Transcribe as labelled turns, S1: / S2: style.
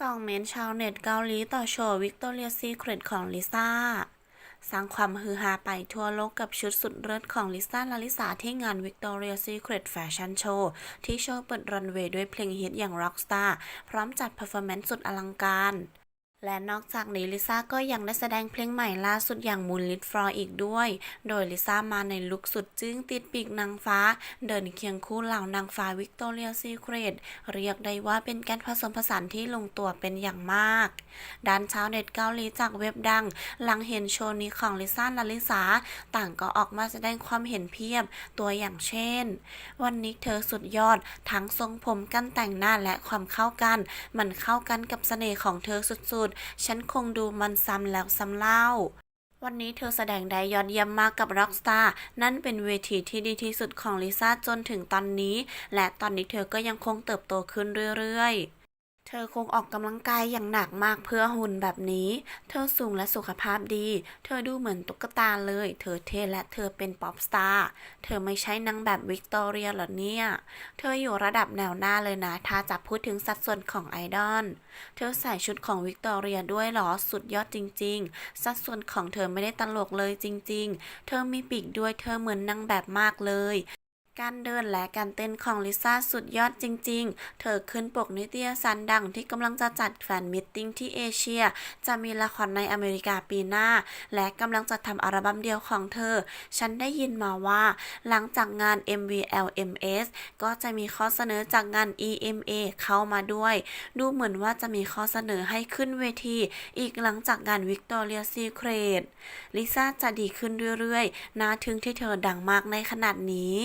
S1: สองเมนชาวเน็ตเกาหลีต่อโชว์วิกตอเรียซีเครตของลิซ่า สร้างความฮือฮาไปทั่วโลกกับชุดสุดเลิศของลิซ่าลาลิสาที่งาน Victoria's Secret Fashion Show ที่โชว์เปิดรันเวย์ด้วยเพลงฮิตอย่าง Rockstar พร้อมจัดเพอร์ฟอร์แมนซ์สุดอลังการ และนอกจากนี้ลิซ่าก็ยังได้แสดงเพลงใหม่ล่าสุดอย่าง Moonlit Floor อีกด้วย โดยลิซ่ามาในลุคสุดจึ้งติดปีกนางฟ้า เดินเคียงคู่เหล่านางฟ้า Victoria's Secret เรียกได้ว่าเป็นการผสมผสานที่ลงตัวเป็นอย่างมาก ด้านชาวเน็ตเกาหลีจากเว็บดัง หลังเห็นโชว์นี้ของลิซ่าแลาลิสาต่างก็ออกมาแสดงความเห็นเพียบตัวอย่างเช่น วันนี้เธอสุดยอดทั้งทรงผมกันแต่งหน้าและความเข้ากัน มันเข้ากันกับเสน่ห์ของเธอสุดฉันคงดูมันซ้ำแล้วซ้ำเล่า วันนี้เธอแสดงได้ยอดเยี่ยมมากกับ Rockstar นั่นเป็นเวทีที่ดีที่สุดของลิซ่าจนถึงตอนนี้ และตอนนี้เธอก็ยังคงเติบโตขึ้นเรื่อยๆ ธอคงออกกำลังกายอย่างหนักมากเพื่อหุ่นแบบนี้ เธอสูงและสุขภาพดี เธอดูเหมือนตุ๊กตาเลย เธอเท่และเธอเป็นป๊อปสตาร์ เธอไม่ใช่นางแบบวิกตอเรียหรอเนี่ย เธออยู่ระดับแนวหน้าเลยนะ ถ้าจะพูดถึงสัดส่วนของไอดอล เธอใส่ชุดของวิกตอเรียด้วยหรอ สุดยอดจริง ๆ สัดส่วนของเธอไม่ได้ตลกเลยจริง ๆ เธอมีปีกด้วย เธอเหมือนนางแบบมากเลย การเดินและการเต้นของลิซ่าสุดยอดจริง ๆ เธอขึ้นปกนิตยสารดังที่กำลังจะจัดแฟนมิทติ้งที่เอเชีย จะมีละครในอเมริกาปีหน้า และกำลังจะทำอัลบั้มเดียวของเธอ ฉันได้ยินมาว่า หลังจากงาน MVLMS ก็จะมีข้อเสนอจากงาน EMA เข้ามาด้วย ดูเหมือนว่าจะมีข้อเสนอให้ขึ้นเวที อีกหลังจากงาน Victoria Secret ลิซ่าจะดีขึ้นเรื่อยๆน่าทึ่งที่เธอดังมากในขนาดนี้